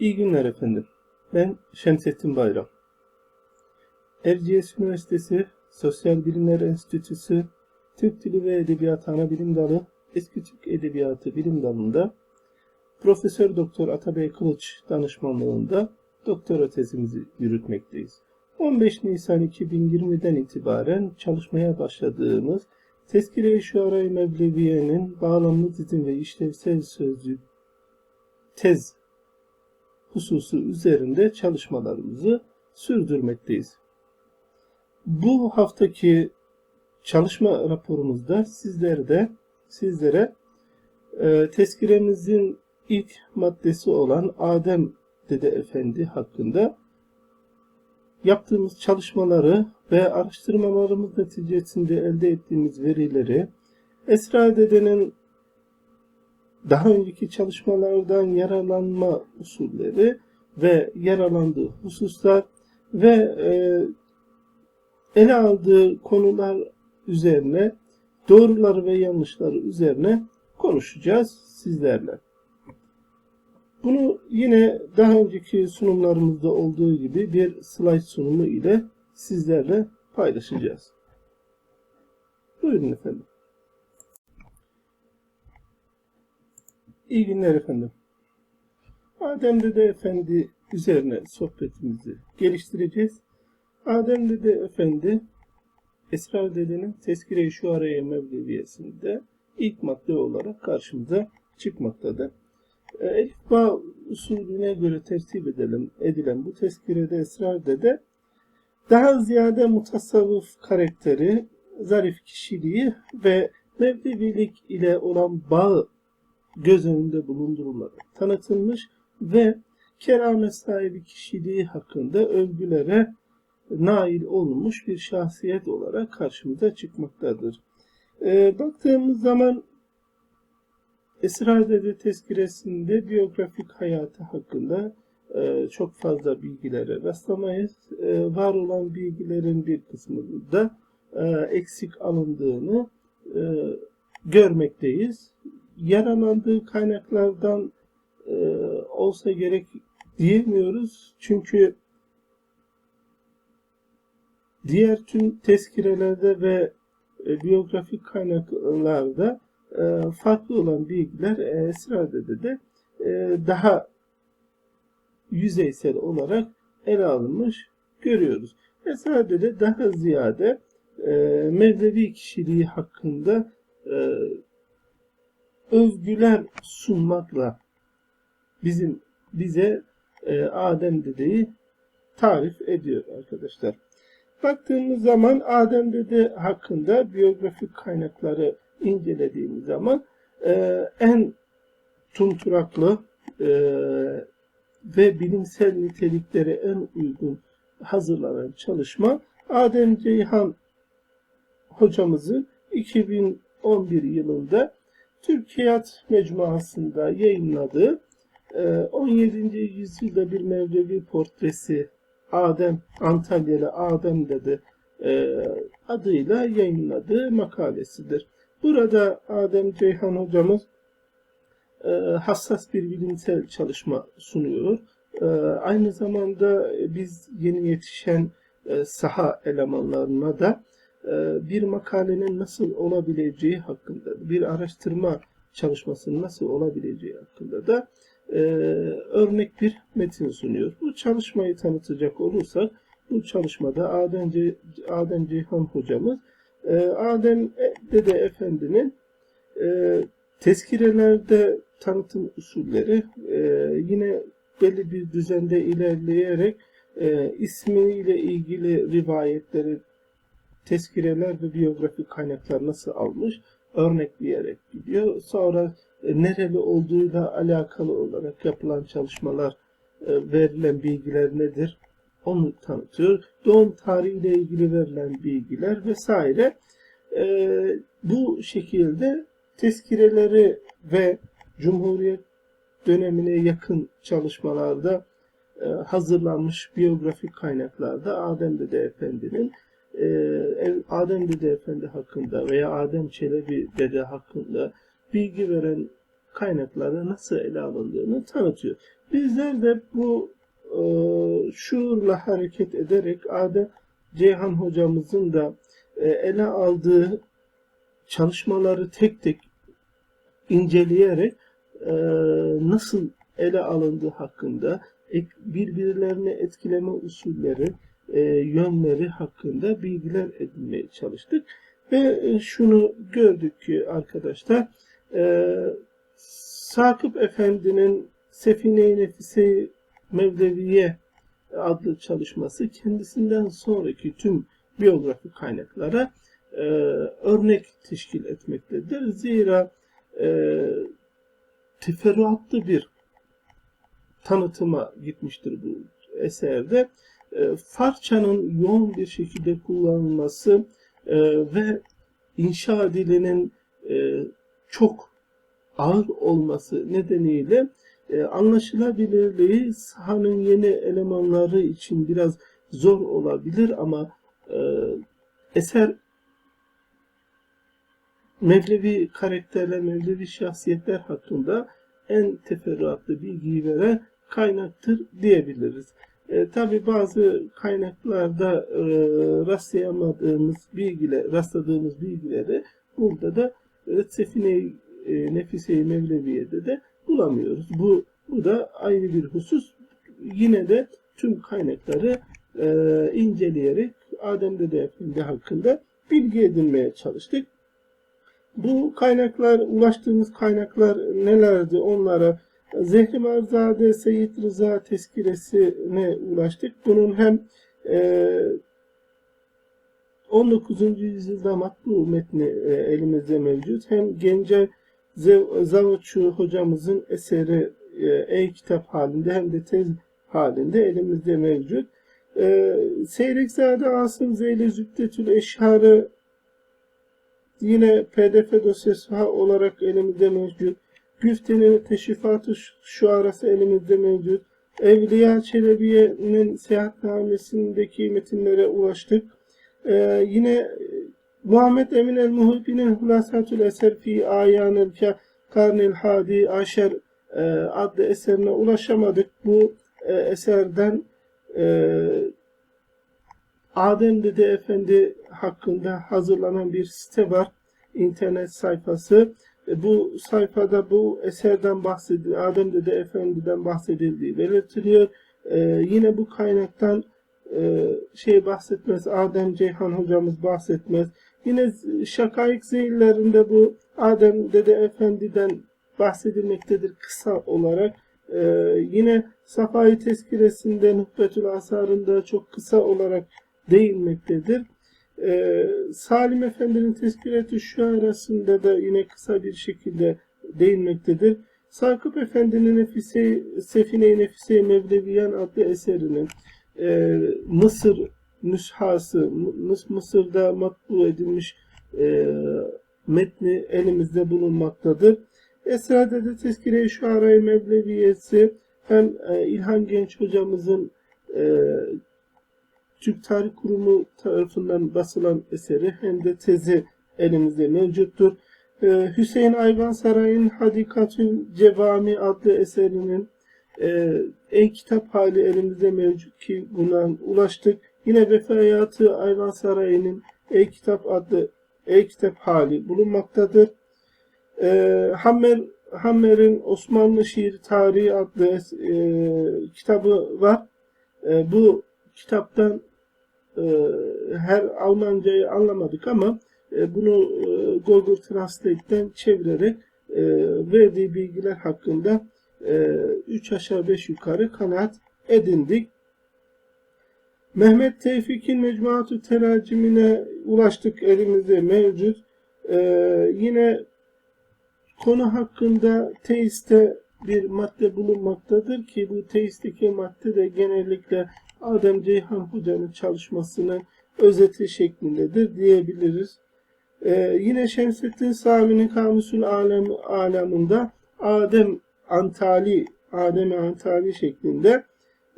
İyi günler efendim. Ben Şemsettin Bayram. Erciyes Üniversitesi Sosyal Bilimler Enstitüsü Türk Dili ve Edebiyatı Anabilim Dalı Eski Türk Edebiyatı Bilim Dalı'nda Profesör Doktor Atabey Kılıç danışmanlığında doktora tezimizi yürütmekteyiz. 15 Nisan 2020'den itibaren çalışmaya başladığımız Tezkire-i Şuara-i Mevleviye'nin bağlamlı dizim ve işlevsel sözlük tez hususu üzerinde çalışmalarımızı sürdürmekteyiz. Bu haftaki çalışma raporumuzda sizlere de sizlere e, tezkiremizin ilk maddesi olan Adem Dede Efendi hakkında yaptığımız çalışmaları ve araştırmalarımız neticesinde elde ettiğimiz verileri Esra Dede'nin daha önceki çalışmalardan yararlanma usulleri ve yararlandığı hususlar ve e, ele aldığı konular üzerine doğruları ve yanlışları üzerine konuşacağız sizlerle. Bunu yine daha önceki sunumlarımızda olduğu gibi bir slide sunumu ile sizlerle paylaşacağız. Buyurun efendim. İyi günler efendim. Adem Dede Efendi üzerine sohbetimizi geliştireceğiz. Adem Dede Efendi Esrar Dede'nin Tezkire-i Şuara'ya Mevleviyesinde ilk madde olarak karşımıza çıkmaktadır. E, Elif Bağ usulüne göre tertip edelim, edilen bu tezkirede Esrar Dede daha ziyade mutasavvıf karakteri, zarif kişiliği ve Mevlevilik ile olan bağı göz önünde bulundurularak tanıtılmış ve keramet sahibi kişiliği hakkında övgülere nail olmuş bir şahsiyet olarak karşımıza çıkmaktadır. E, baktığımız zaman Esrar Dede tezkiresinde biyografik hayatı hakkında e, çok fazla bilgilere rastlamayız. E, var olan bilgilerin bir kısmının da e, eksik alındığını e, görmekteyiz. Yaralandığı kaynaklardan e, olsa gerek diyemiyoruz. Çünkü diğer tüm tezkirelerde ve e, biyografik kaynaklarda e, farklı olan bilgiler e, Esra'da de e, daha yüzeysel olarak ele alınmış görüyoruz. Esra'da de daha ziyade e, Mevlevi kişiliği hakkında e, övgüler sunmakla bizim bize e, Adem dedeyi tarif ediyor arkadaşlar. Baktığımız zaman Adem dede hakkında biyografik kaynakları incelediğimiz zaman e, en tunturaklı e, ve bilimsel niteliklere en uygun hazırlanan çalışma Adem Ceyhan hocamızın 2011 yılında Türkiyat Mecmuası'nda yayınladığı 17. E, yüzyılda bir Mevlevi portresi Adem Antalyalı Adem dedi e, adıyla yayınladığı makalesidir. Burada Adem Ceyhan hocamız e, hassas bir bilimsel çalışma sunuyor. Aynı zamanda biz yeni yetişen saha elemanlarına da bir makalenin nasıl olabileceği hakkında, bir araştırma çalışmasının nasıl olabileceği hakkında da e, örnek bir metin sunuyor. Bu çalışmayı tanıtacak olursak, bu çalışmada Adem, Adem Ceyhan hocamız e, Adem Dede Efendi'nin e, tezkirelerde tanıtım usulleri e, yine belli bir düzende ilerleyerek e, ismiyle ilgili rivayetleri, tezkireler ve biyografik kaynaklar nasıl almış örnekleyerek gidiyor. Sonra e, nereli olduğuyla alakalı olarak yapılan çalışmalar, e, verilen bilgiler nedir? Onu tanıtıyor. Doğum tarihiyle ilgili verilen bilgiler vesaire. E, bu şekilde tezkireleri ve Cumhuriyet dönemine yakın çalışmalarda hazırlanmış biyografik kaynaklarda Adem Dede Efendi'nin Adem Dede Efendi hakkında veya Adem Çelebi Dede hakkında bilgi veren kaynaklarda nasıl ele alındığını tanıtıyor. Bizler de bu e, şuurla hareket ederek Adem Ceyhan hocamızın da e, ele aldığı çalışmaları tek tek inceleyerek e, nasıl ele alındığı hakkında birbirlerini etkileme usulleri, e, yönleri hakkında bilgiler edinmeye çalıştık. Ve e, şunu gördük ki arkadaşlar, e, Sakıp Efendi'nin Sefine-i Nefise Mevleviye adlı çalışması kendisinden sonraki tüm biyografi kaynaklara e, örnek teşkil etmektedir. Zira e, teferruatlı bir tanıtıma gitmiştir bu eserde. E, Farsçanın yoğun bir şekilde kullanılması e, ve inşa dilinin e, çok ağır olması nedeniyle anlaşılabilirliği sahanın yeni elemanları için biraz zor olabilir ama eser Mevlevi karakterler, Mevlevi şahsiyetler hakkında en teferruatlı bilgiyi veren kaynaktır diyebiliriz. E, Tabi bazı kaynaklarda e, rastlayamadığımız bilgiler, rastladığımız bilgileri burada da e, Sefine-i e, Nefise-i Mevleviye'de de bulamıyoruz. Bu, bu da ayrı bir husus. Yine de tüm kaynakları e, inceleyerek Adem Dede Efendi hakkında bilgi edinmeye çalıştık. Bu kaynaklar, ulaştığımız kaynaklar nelerdi onlara Zehri Marzade Seyyid Rıza tezkiresine ulaştık. Bunun hem e, 19. yüzyılda matbu metni e, elimizde mevcut. Hem Gence Zavutçu hocamızın eseri e, e-kitap halinde hem de tez halinde elimizde mevcut. E, Seyrekzade Asım Zeyli Züddetül Eşharı yine pdf dosyası olarak elimizde mevcut. Güfte'nin Teşrifatı Şuarası elimizde mevcut. Evliya Çelebiye'nin seyahatnamesindeki metinlere ulaştık. Ee, yine e, Muhammed Emin el-Muhibbi'nin Hülasatül Eser fi Ayanel Karnil Hadi Aşer e, adlı eserine ulaşamadık. Bu e, eserden e, Adem Dede Efendi hakkında hazırlanan bir site var. internet sayfası. E, Bu sayfada bu eserden bahsedildiği, Adem Dede Efendi'den bahsedildiği belirtiliyor. E, yine bu kaynaktan e, şey bahsetmez, Adem Ceyhan hocamız bahsetmez. Yine Şakaik Zeyillerinde bu Adem Dede Efendi'den bahsedilmektedir kısa olarak. E, yine Safai Tezkiresi'nde Nühbetül Asar'ında çok kısa olarak değinmektedir. Ee, Salim Efendi'nin tezkiret-i şu arasında da yine kısa bir şekilde değinmektedir. Sakıp Efendi'nin Nefise, Sefine-i Nefise Mevleviyan adlı eserinin e, Mısır nüshası, Mıs- Mısır'da matbu edilmiş e, metni elimizde bulunmaktadır. Esra'da da Tezkire-i Şuara-i Mevleviyesi hem e, İlhan Genç hocamızın e, Türk Tarih Kurumu tarafından basılan eseri hem de tezi elimizde mevcuttur. Ee, Hüseyin Ayvansaray'ın Hadikatül Cevami adlı eserinin e-kitap hali elimizde mevcut ki buna ulaştık. Yine Vefayatı Ayvansaray'ın e-kitap adlı e-kitap hali bulunmaktadır. Ee, Hammer Hammer'in Osmanlı Şiir Tarihi adlı e, kitabı var. E, bu kitaptan her Almancayı anlamadık ama e, bunu e, Google Translate'ten çevirerek e, verdiği bilgiler hakkında 3 aşağı 5 yukarı kanaat edindik. Mehmet Tevfik'in Mecmuatü Teracimine ulaştık elimizde mevcut. E, yine konu hakkında teiste bir madde bulunmaktadır ki bu teistiki madde de genellikle Adem Ceyhan Hoca'nın çalışmasının özeti şeklindedir diyebiliriz. Ee, yine Şemsettin Sami'nin Kamusül Alem alamında Adem Antali, Adem Antali şeklinde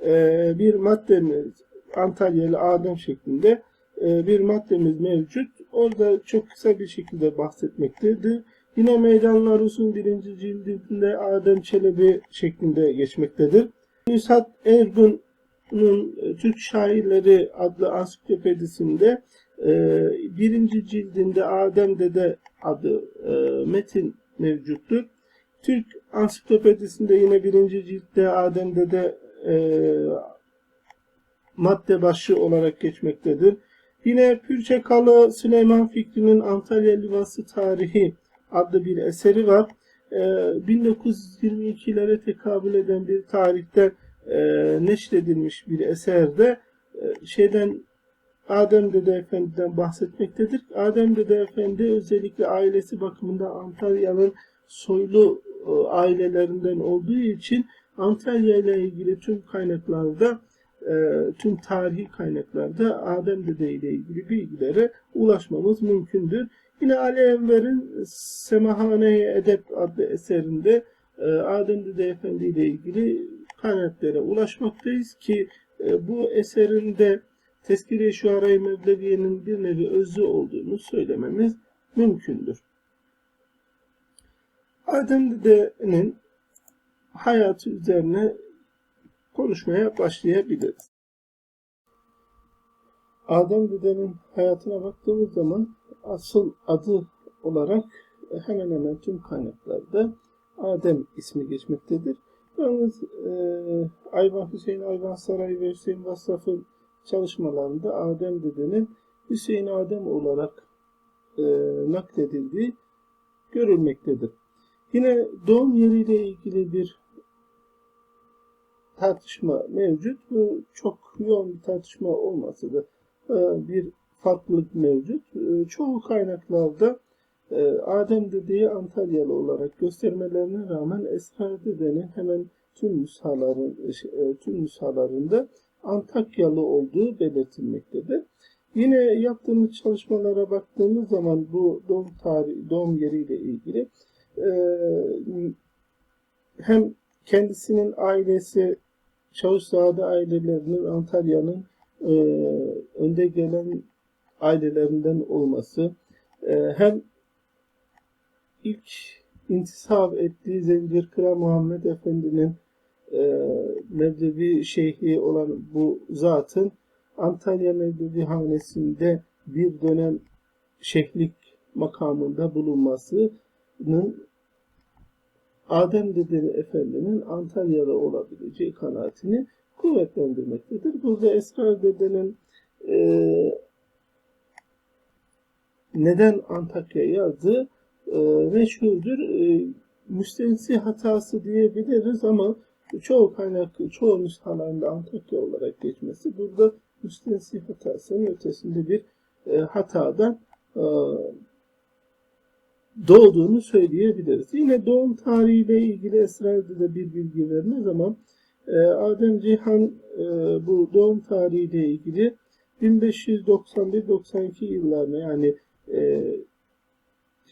e, bir maddemiz, Antalyalı Adem şeklinde e, bir maddemiz mevcut. Orada çok kısa bir şekilde bahsetmektedir. Yine Meydanlar Rus'un birinci cildinde Adem Çelebi şeklinde geçmektedir. Üsat Ergun'un e, Türk Şairleri adlı ansiklopedisinde e, birinci cildinde Adem Dede adı e, metin mevcuttur. Türk ansiklopedisinde yine birinci ciltte Adem Dede madde başı olarak geçmektedir. Yine Pürçekalı Süleyman Fikri'nin Antalya Livası Tarihi adlı bir eseri var. Ee, 1922'lere tekabül eden bir tarihte e, neşredilmiş bir eserde e, şeyden Adem Dede Efendi'den bahsetmektedir. Adem Dede Efendi özellikle ailesi bakımından Antalya'nın soylu e, ailelerinden olduğu için Antalya ile ilgili tüm kaynaklarda e, tüm tarihi kaynaklarda Adem Dede ile ilgili bilgilere ulaşmamız mümkündür. Yine Ali Enver'in Semahane Edep adlı eserinde e, Adem Dede Efendi ile ilgili kaynaklara ulaşmaktayız ki e, bu eserinde Tezkire-i Şuara-i Mevleviye'nin bir nevi özü olduğunu söylememiz mümkündür. Adem Dede'nin hayatı üzerine konuşmaya başlayabiliriz. Adem Dede'nin hayatına baktığımız zaman asıl adı olarak hemen hemen tüm kaynaklarda Adem ismi geçmektedir. Yalnız e, Ayvan Hüseyin Ayvan Sarayı ve Hüseyin Vasraf'ın çalışmalarında Adem Dede'nin Hüseyin Adem olarak e, nakledildiği görülmektedir. Yine doğum yeriyle ilgili bir tartışma mevcut. Bu çok yoğun bir tartışma olmasa da e, bir farklılık mevcut. E, çoğu kaynaklarda Adem dedeyi Antalyalı olarak göstermelerine rağmen Esra dedenin hemen tüm nüshaların, tüm nüshalarında Antakyalı olduğu belirtilmektedir. Yine yaptığımız çalışmalara baktığımız zaman bu doğum tarihi, doğum yeriyle ilgili hem kendisinin ailesi Çavuşzade ailelerinin Antalya'nın e, önde gelen ailelerinden olması e, hem ilk intisap ettiği Zencir Kıra Muhammed Efendi'nin e, Mevlevi şeyhi olan bu zatın Antalya Mevlevi Hanesi'nde bir dönem şeyhlik makamında bulunmasının Adem Dedeli Efendi'nin Antalya'da olabileceği kanaatini kuvvetlendirmektedir. Burada Esrar Dede'nin e, neden Antakya yazdığı meşhurdur. E, müstensi hatası diyebiliriz ama çoğu kaynak, çoğu nüshalarında Antakya olarak geçmesi burada müstensi hatasının ötesinde bir e, hatadan e, doğduğunu söyleyebiliriz. Yine doğum tarihiyle ilgili esrarda da bir bilgi vermez ama e, Adem Cihan e, bu doğum tarihiyle ilgili 1591-92 yıllarına yani e,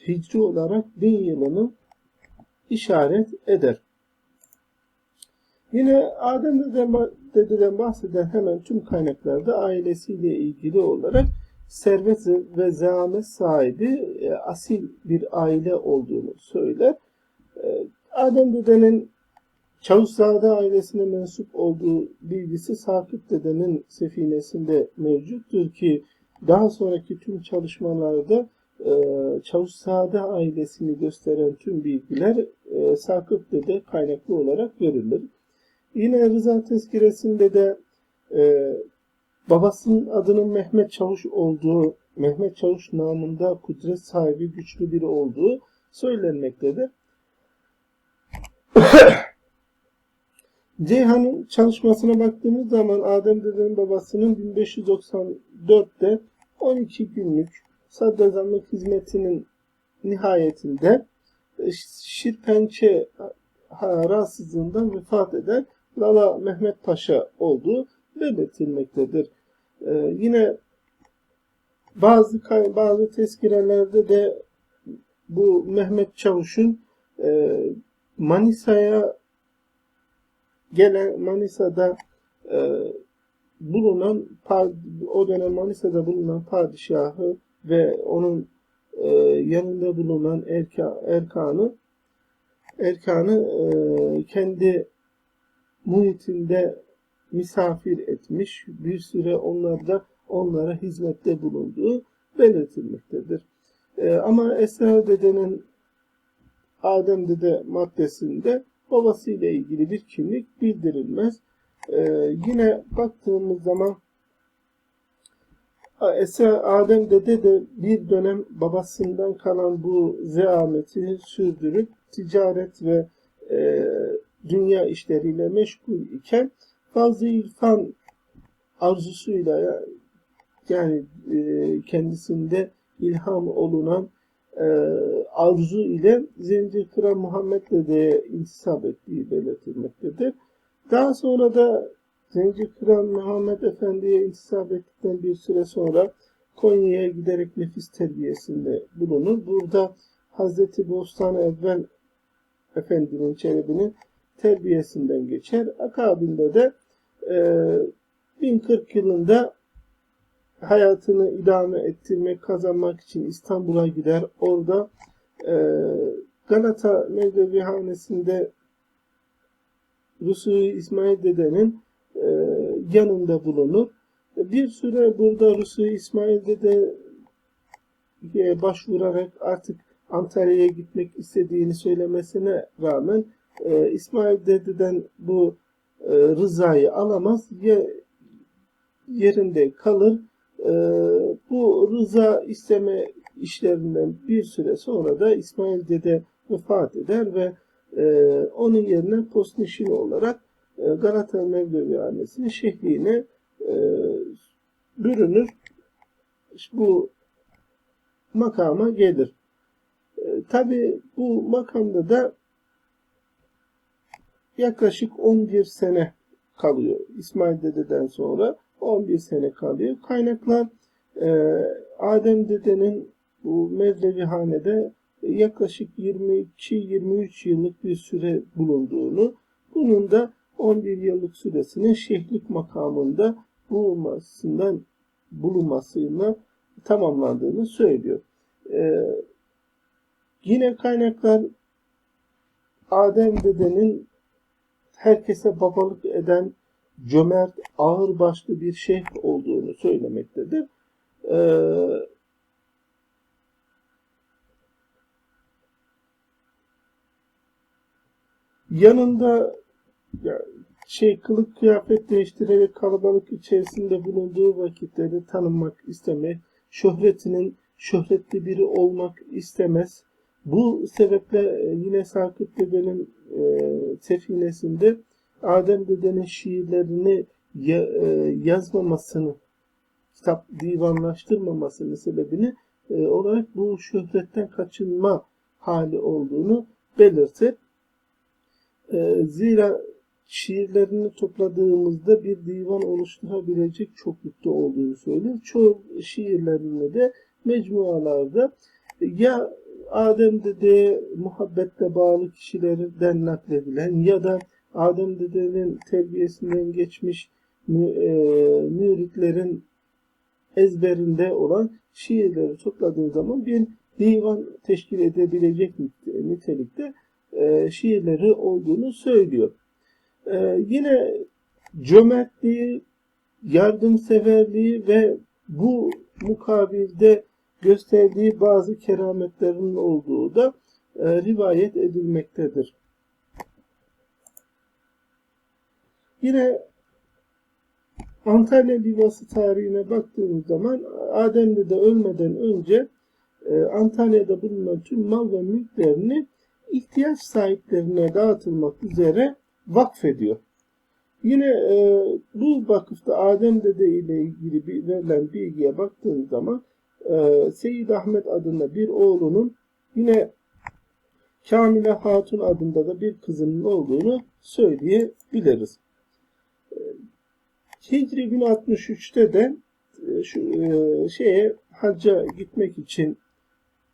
hicri olarak 1000 yılını işaret eder. Yine Adem dededen bahseden hemen tüm kaynaklarda ailesiyle ilgili olarak servet ve zahmet sahibi e, asil bir aile olduğunu söyler. E, Adem dedenin Çavuşzade ailesine mensup olduğu bilgisi Sakıp dedenin sefinesinde mevcuttur ki daha sonraki tüm çalışmalarda Çavuşzade ailesini gösteren tüm bilgiler e, Sakıp dede kaynaklı olarak görülür. Yine Rıza Tezkiresinde de e, Babasının adının Mehmet Çavuş olduğu, Mehmet Çavuş namında kudret sahibi güçlü biri olduğu söylenmektedir. Ceyhan'ın çalışmasına baktığımız zaman Adem dedenin babasının 1594'te 12 günlük sadrazamlık hizmetinin nihayetinde e, şirpençe rahatsızlığından vefat eden Lala Mehmet Paşa olduğu belirtilmektedir. Ee, yine bazı bazı tezkirelerde de bu Mehmet Çavuş'un e, Manisa'ya gelen Manisa'da e, bulunan o dönem Manisa'da bulunan padişahı ve onun e, yanında bulunan erka, erkanı erkanı e, kendi muhitinde misafir etmiş. Bir süre onlarda onlara hizmette bulunduğu belirtilmektedir. E, ama Esra dedenin Adem dede maddesinde babasıyla ilgili bir kimlik bildirilmez. E, yine baktığımız zaman Adem dede de bir dönem babasından kalan bu zeameti sürdürüp ticaret ve e, dünya işleriyle meşgul iken fazla irfan arzusuyla yani e, kendisinde ilham olunan e, arzu ile Zenci Kral Muhammed Dede'ye intisap ettiği belirtilmektedir. Daha sonra da Zenci Kral Muhammed Efendi'ye intisap ettikten bir süre sonra Konya'ya giderek nefis terbiyesinde bulunur. Burada Hazreti Bostan Evvel Efendi'nin Çelebi'nin terbiyesinden geçer. Akabinde de e, 1040 yılında hayatını idame ettirmek, kazanmak için İstanbul'a gider. Orada e, Galata Mevlevi Hanesi'nde Rusu İsmail Dede'nin yanında bulunur. Bir süre burada Rusu İsmail Dede'ye başvurarak artık Antalya'ya gitmek istediğini söylemesine rağmen e, İsmail Dede'den bu e, rızayı alamaz. Yerinde kalır. E, bu rıza isteme işlerinden bir süre sonra da İsmail Dede vefat eder ve e, onun yerine postnişin olarak e, Galata Mevlevi Hanesi'nin şehliğine e, bürünür. Bu makama gelir. E, Tabi bu makamda da yaklaşık 11 sene kalıyor. İsmail Dede'den sonra 11 sene kalıyor. Kaynaklar e, Adem Dede'nin bu Mevlevihane'de yaklaşık 22-23 yıllık bir süre bulunduğunu, bunun da 11 yıllık süresinin şeyhlik makamında bulunmasından bulunmasıyla tamamlandığını söylüyor. Ee, yine kaynaklar Adem dedenin herkese babalık eden cömert, ağırbaşlı bir şeyh olduğunu söylemektedir. Ee, yanında ya, şey kılık kıyafet değiştirerek kalabalık içerisinde bulunduğu vakitleri tanınmak istemek, şöhretinin şöhretli biri olmak istemez. Bu sebeple e, yine Sakıp Dede'nin e, sefinesinde Adem Dede'nin şiirlerini ya, e, yazmamasını, kitap divanlaştırmamasının sebebini e, olarak bu şöhretten kaçınma hali olduğunu belirtir. E, zira şiirlerini topladığımızda bir divan oluşturabilecek çoklukta olduğunu söyler. Çoğu şiirlerini de mecmualarda ya Adem Dede'ye muhabbetle bağlı kişilerden nakledilen ya da Adem Dede'nin terbiyesinden geçmiş mü, e, müritlerin ezberinde olan şiirleri topladığın zaman bir divan teşkil edebilecek nitelikte e, şiirleri olduğunu söylüyor. E, yine cömertliği, yardımseverliği ve bu mukabilde gösterdiği bazı kerametlerin olduğu da e, rivayet edilmektedir. Yine Antalya Livası tarihine baktığımız zaman Adem'de de ölmeden önce e, Antalya'da bulunan tüm mal ve mülklerini ihtiyaç sahiplerine dağıtılmak üzere vakfediyor. Yine e, bu vakıfta Adem Dede ile ilgili verilen bilgiye baktığımız zaman e, Seyyid Ahmet adında bir oğlunun yine Kamile Hatun adında da bir kızının olduğunu söyleyebiliriz. E, Hicri 1063'te de e, şu e, şeye hacca gitmek için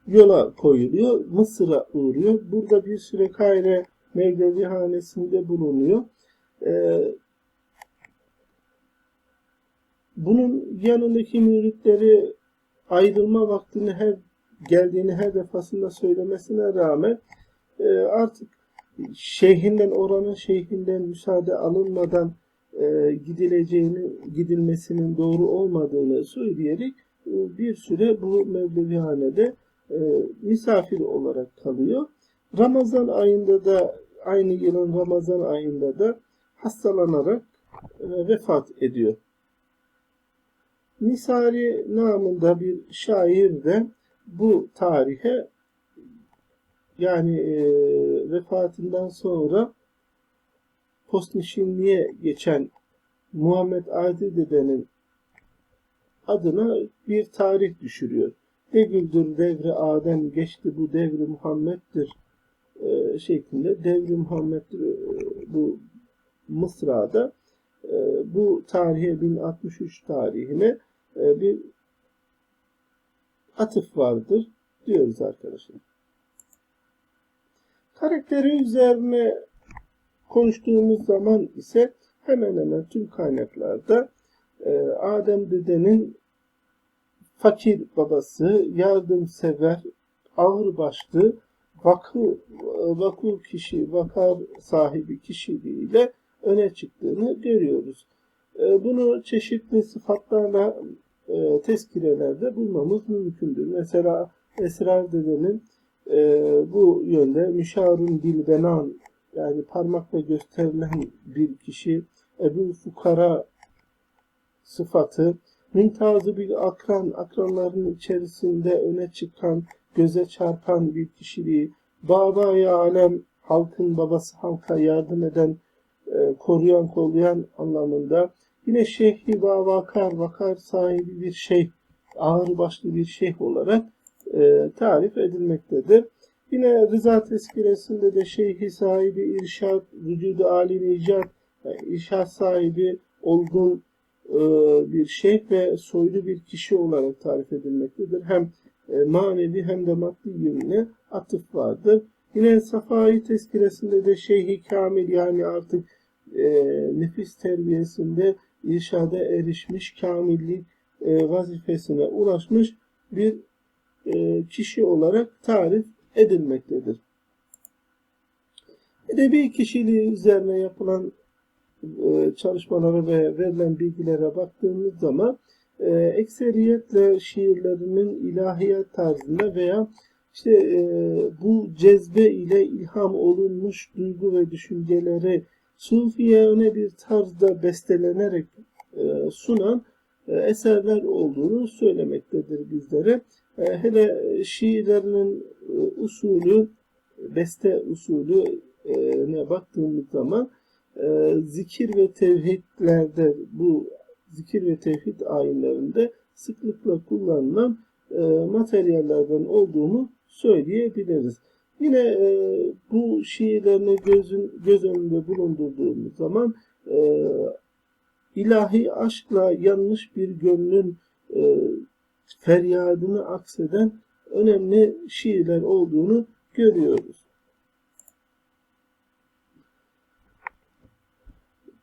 yola koyuluyor. Mısır'a uğruyor. Burada bir süre Kayre Mevlevi hanesinde bulunuyor. Ee, bunun yanındaki müritleri ayrılma vaktini her geldiğini her defasında söylemesine rağmen e, artık şeyhinden oranın şeyhinden müsaade alınmadan e, gidileceğini gidilmesinin doğru olmadığını söyleyerek e, bir süre bu Mevlevihane'de e, misafir olarak kalıyor. Ramazan ayında da aynı yılın Ramazan ayında da hastalanarak e, vefat ediyor. Nisari namında bir şair de bu tarihe yani e, vefatından sonra postnişinliğe geçen Muhammed Adi dedenin adına bir tarih düşürüyor. Devrildir devri Adem geçti bu devri Muhammed'dir şeklinde devri Muhammed'dir e, bu Mısra'da e, bu tarihe 1063 tarihine e, bir atıf vardır diyoruz arkadaşlar. Karakteri üzerine konuştuğumuz zaman ise hemen hemen tüm kaynaklarda Adem dedenin fakir babası, yardımsever, ağırbaşlı, vakı, vakul kişi, vakar sahibi kişiliğiyle öne çıktığını görüyoruz. E, bunu çeşitli sıfatlarla e, tezkirelerde bulmamız mümkündür. Mesela Esrar dedenin e, bu yönde müşarun bilbenan yani parmakla gösterilen bir kişi Ebu Fukara sıfatı mintazı bir akran, akranların içerisinde öne çıkan, göze çarpan bir kişiliği, baba alem, halkın babası halka yardım eden, e, koruyan, kollayan anlamında. Yine şeyhi vakar, vakar sahibi bir şey, ağır başlı bir şeyh olarak e, tarif edilmektedir. Yine Rıza tezkiresinde de şeyhi sahibi irşad, vücudu âli icat, yani irşad sahibi olgun e, bir şeyh ve soylu bir kişi olarak tarif edilmektedir. Hem e, manevi hem de maddi yönüne atıf vardır. Yine Safai tezkiresinde de şeyhi kamil yani artık e, nefis terbiyesinde irşada erişmiş kamillik e, vazifesine ulaşmış bir e, kişi olarak tarif edilmektedir. Edebi kişiliği üzerine yapılan e, çalışmalara ve verilen bilgilere baktığımız zaman e, ekseriyetle şiirlerinin ilahiyat tarzında veya işte e, bu cezbe ile ilham olunmuş duygu ve düşünceleri sufiyane bir tarzda bestelenerek sunan eserler olduğunu söylemektedir bizlere. Hele şiirlerinin usulü, beste usulü ne baktığımız zaman e, zikir ve tevhidlerde bu zikir ve tevhid ayinlerinde sıklıkla kullanılan e, materyallerden olduğunu söyleyebiliriz. Yine e, bu şiirlerini gözün, göz önünde bulundurduğumuz zaman e, ilahi aşkla yanmış bir gönlün e, feryadını akseden önemli şiirler olduğunu görüyoruz.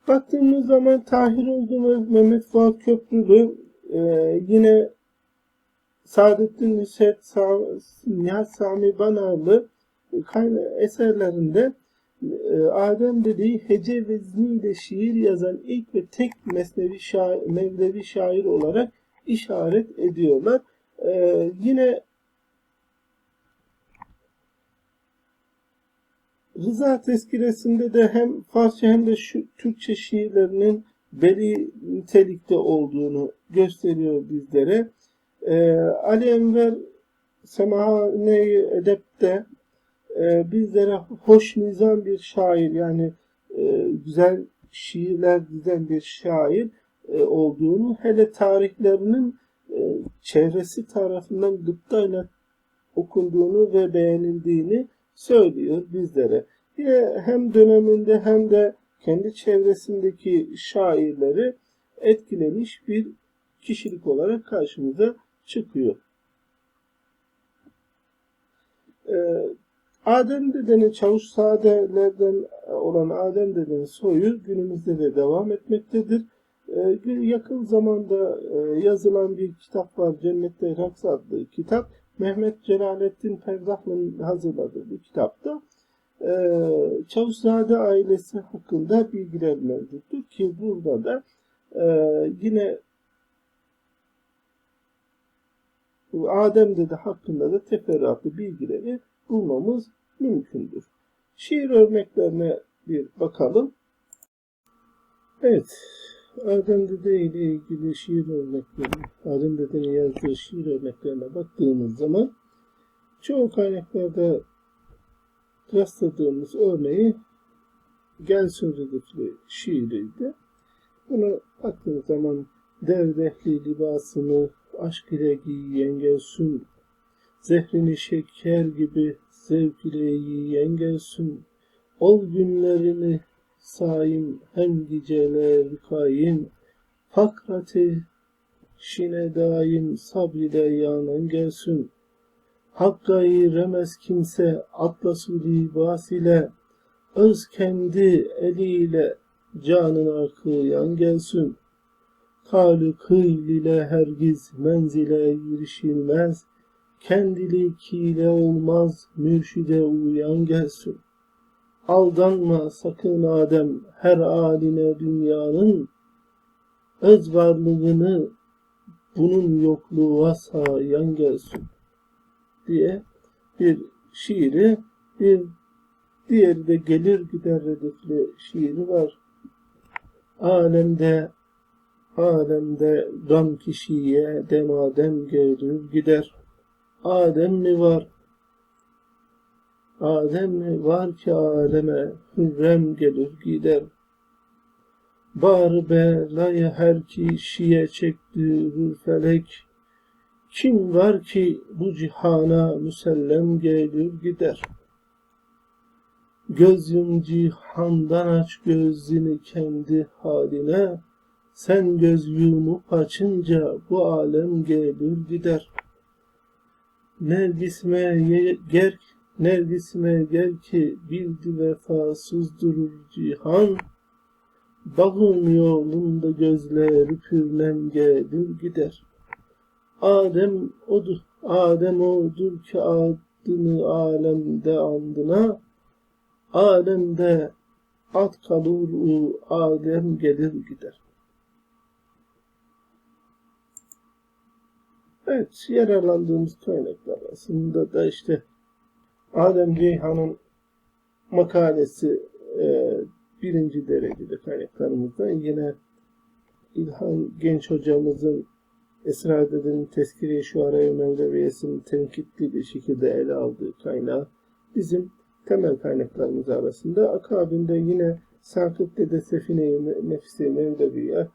Baktığımız zaman Tahir Oldu ve Mehmet Fuat Köprülü e, yine Saadettin Nusret Nihat Sami Banarlı eserlerinde e, Adem dediği hece vezniyle şiir yazan ilk ve tek mesnevi şair, mevlevi şair olarak işaret ediyorlar. E, yine Rıza tezkiresinde de hem Farsça hem de şu Türkçe şiirlerinin beli nitelikte olduğunu gösteriyor bizlere. Ee, Ali Enver Semahane-i Edep'te e, bizlere hoş nizam bir şair yani e, güzel şiirler dizen bir şair e, olduğunu hele tarihlerinin e, çevresi tarafından gıptayla okunduğunu ve beğenildiğini söylüyor bizlere. Yine hem döneminde hem de kendi çevresindeki şairleri etkilemiş bir kişilik olarak karşımıza çıkıyor. Ee, Adem dedenin Çavuş Sadelerden olan Adem dedenin soyu günümüzde de devam etmektedir. Ee, yakın zamanda e, yazılan bir kitap var. Cennette Raks adlı kitap. Mehmet Celalettin Ferzahlı'nın hazırladığı bir kitapta Çavuşzade ailesi hakkında bilgiler mevcuttur ki burada da e, yine Adem dede hakkında da teferruatlı bilgileri bulmamız mümkündür. Şiir örneklerine bir bakalım. Evet, Adem Dede ile ilgili şiir örnekleri, Adem Dede'nin yazdığı şiir örneklerine baktığımız zaman çoğu kaynaklarda rastladığımız örneği Gel Söz Edifli şiiriydi. Bunu baktığımız zaman devdehli libasını aşk ile giyen gelsin, zehrini şeker gibi zevk ile yiyen gelsin, ol günlerini saim hem geceler kaim, fakrati şine daim sabrile yanan gelsin. Hakkayı remez kimse atlasu libas ile, öz kendi eliyle canın akıyan gelsin. Kalü kıyl ile hergiz menzile erişilmez, kendilikiyle olmaz mürşide uyan gelsin. Aldanma sakın Adem her haline dünyanın, öz varlığını bunun yokluğa sayan gelsin diye bir şiiri, bir diğeri de gelir gider redifli şiiri var. Alemde alemde gam kişiye demadem gelir gider. Adem mi var? Adem mi var ki aleme hürrem gelir gider. Bar belayı her kişiye çektirir felek. Kim var ki bu cihana müsellem gelir gider. Göz yum cihandan aç gözünü kendi haline. Sen göz yumup açınca bu alem gelir gider. Nergisme ye- ger, nergisme gel ki bildi vefasız durur cihan. Bağın yolunda gözleri pürnem gelir gider. Adem odur, Adem odur ki adını alemde andına. Alemde at kalır u Adem gelir gider. Evet, yararlandığımız kaynaklar arasında da işte Adem Ceyhan'ın makalesi e, birinci derecede kaynaklarımızdan yine İlhan Genç hocamızın Esra Dede'nin Tezkire-i Şuara-i Mevleviyesinin tenkitli bir şekilde ele aldığı kaynağı bizim temel kaynaklarımız arasında. Akabinde yine Sakıp Dede Sefine-i Nefsi Mevleviye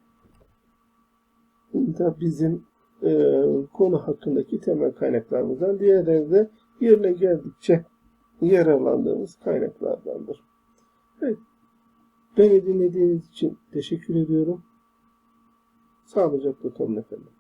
da bizim e, konu hakkındaki temel kaynaklarımızdan. Diğerleri de yerine geldikçe yararlandığımız kaynaklardandır. Evet. Beni dinlediğiniz için teşekkür ediyorum. Sağlıcakla kalın efendim.